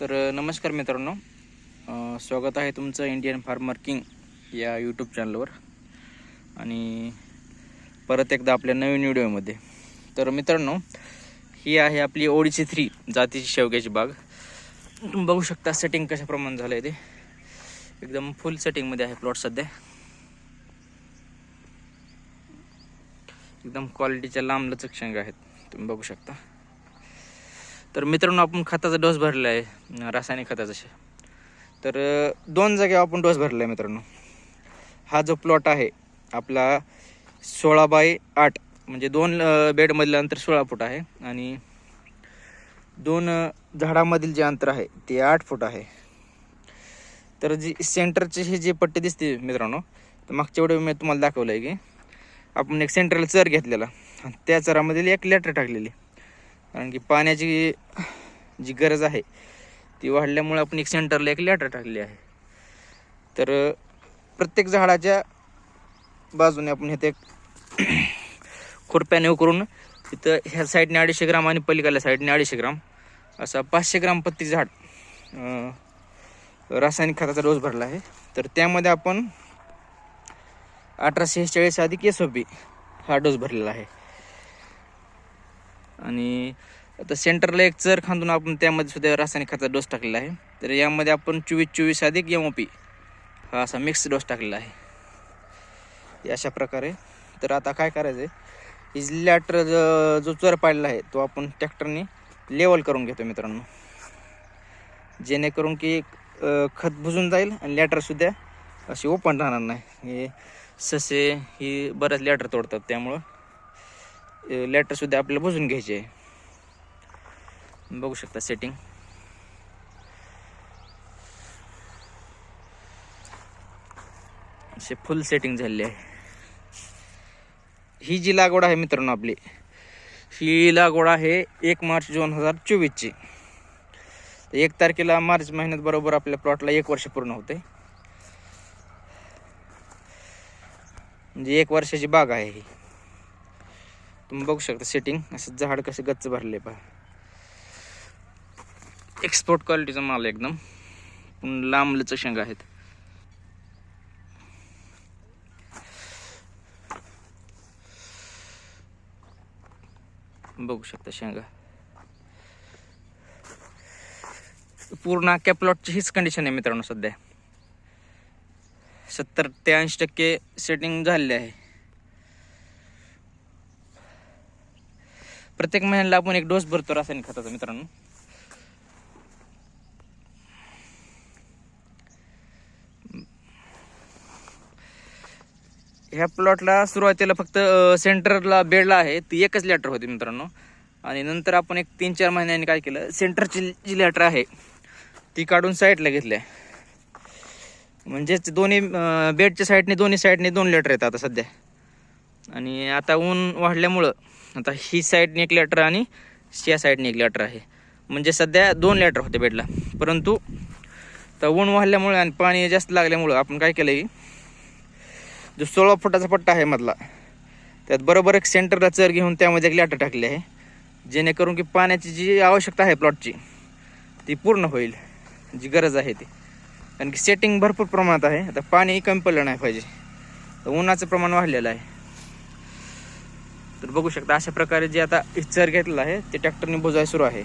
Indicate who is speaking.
Speaker 1: तर नमस्कार मित्रांनो. स्वागत आहे तुमचं इंडियन फार्मर किंग या यूट्यूब चॅनलवर आणि परत एकदा आपल्या नवीन व्हिडिओमध्ये तर मित्रांनो ही आहे आपली ओडीसी थ्री जातीची शेवग्याची बाग. तुम्ही बघू शकता सेटिंग कशाप्रमाणे झालं आहे ते. एकदम फुल सेटिंगमध्ये आहे प्लॉट सध्या. एकदम क्वालिटीच्या लांब लचक शेंगा आहेत. तुम्ही बघू शकता. तर मित्रांनो आपण खताचा डोस भरला आहे रासायनिक खताचा तर दोन जागेवर आपण डोस भरला आहे मित्रांनो. हा जो प्लॉट आहे आपला सोळा बाय आठ म्हणजे दोन बेडमधलं अंतर सोळा फूट आहे आणि दोन झाडामधील जे अंतर आहे ते आठ फूट आहे. तर जी सेंटरची ही जी पट्टी दिसते मित्रांनो तर मागच्या वेळी मी तुम्हाला दाखवलं आहे की आपण एक सेंट्रल चर घेतलेला. त्या चरामधील एक लेटर टाकलेली. कारण की पाण्याची जी गरज आहे ती वाढल्यामुळे आपण एक सेंटरला एक लॅटर टाकली आहे. तर प्रत्येक झाडाच्या बाजूने आपण हे ते खुरप्याने उकरून तिथं ह्या साईडने अडीचशे ग्राम आणि पलीकडल्या साईडने अडीचशे ग्राम असा पाचशे ग्राम पत्ती झाड रासायनिक खताचा डोस भरला आहे. तर त्यामध्ये आपण अठराशे चाळीस अधिक एस ओ पी हा डोस भरलेला आहे. आणि आता सेंटरला एक चर खांदून आपण त्यामध्ये सुद्धा रासायनिक खताचा डोस टाकलेला आहे. तर यामध्ये आपण चोवीस चोवीस अधिक एम ओ पी हा असा मिक्स डोस टाकलेला आहे. अशा प्रकारे. तर आता काय करायचं आहे ही लॅटर जो चर पाडला आहे तो आपण ट्रॅक्टरने लेवल करून घेतो मित्रांनो. जेणेकरून की खत भुजून जाईल आणि लॅटरसुद्धा अशी ओपन राहणार नाही. हे ससे ही बऱ्याच लॅटर तोडतात त्यामुळं. लॅटरसुद्धा आपल्याला बुजून घ्यायचे आहे. बघू शकता सेटिंग असे फुल सेटिंग झालेली आहे. ही जी लागवड आहे मित्रांनो आपली ही लागवड आहे एक मार्च दोन हजार चोवीसची. एक तारखेला मार्च महिन्यात बरोबर आपल्या प्लॉटला एक वर्ष पूर्ण होते. म्हणजे एक वर्षाची बाग आहे ही. तुम्ही बघू शकता सेटिंग असं झाड कसे गच्च भरले पहा. एक्सपोर्ट क्वालिटीचा माल एकदम. पण लांब शेंगा आहेत. बघू शकता शेंगा. पूर्ण अख्ख्या प्लॉटची हीच कंडिशन आहे मित्रांनो सध्या. सत्तर ते ऐंशी टक्के सेटिंग झालेले आहे. प्रत्येक महिन्याला आपण एक डोस भरतो रासायनिक खताचा मित्रांनो. ह्या प्लॉटला सुरुवातीला फक्त सेंटरला बेडला आहे. ती एकच लॅटर होती मित्रांनो. आणि नंतर आपण एक तीन चार महिन्यांनी काय केलं सेंटरची जी लॅटर आहे ती काढून साईडला घेतल्या म्हणजेच दोन्ही बेडच्या साईडने दोन्ही साईडने दोन लेटर येतात आता सध्या. आणि आता ऊन वाढल्यामुळं आता ही साईडने एक लेटर आणि या साईडने एक लेटर आहे. म्हणजे सध्या दोन लेटर होते बेडला परंतु तर ऊन वाढल्यामुळे आणि पाणी जास्त लागल्यामुळं आपण काय केलं की जो सोळा फुटाचा पट्टा आहे मधला त्यात बरोबर एक सेंटरला चर घेऊन त्यामध्ये एक लॅटर टाकली आहे. जेणेकरून की पाण्याची जी आवश्यकता आहे प्लॉटची ती पूर्ण होईल. जी गरज आहे ती. कारण की सेटिंग भरपूर प्रमाणात आहे. आता पाणी कमी पडलं नाही पाहिजे. तर उन्हाचं प्रमाण वाढलेलं आहे. तर बघू शकता अशा प्रकारे जे आता चर घेतला आहे ते ट्रॅक्टरने बुजाय सुरू आहे.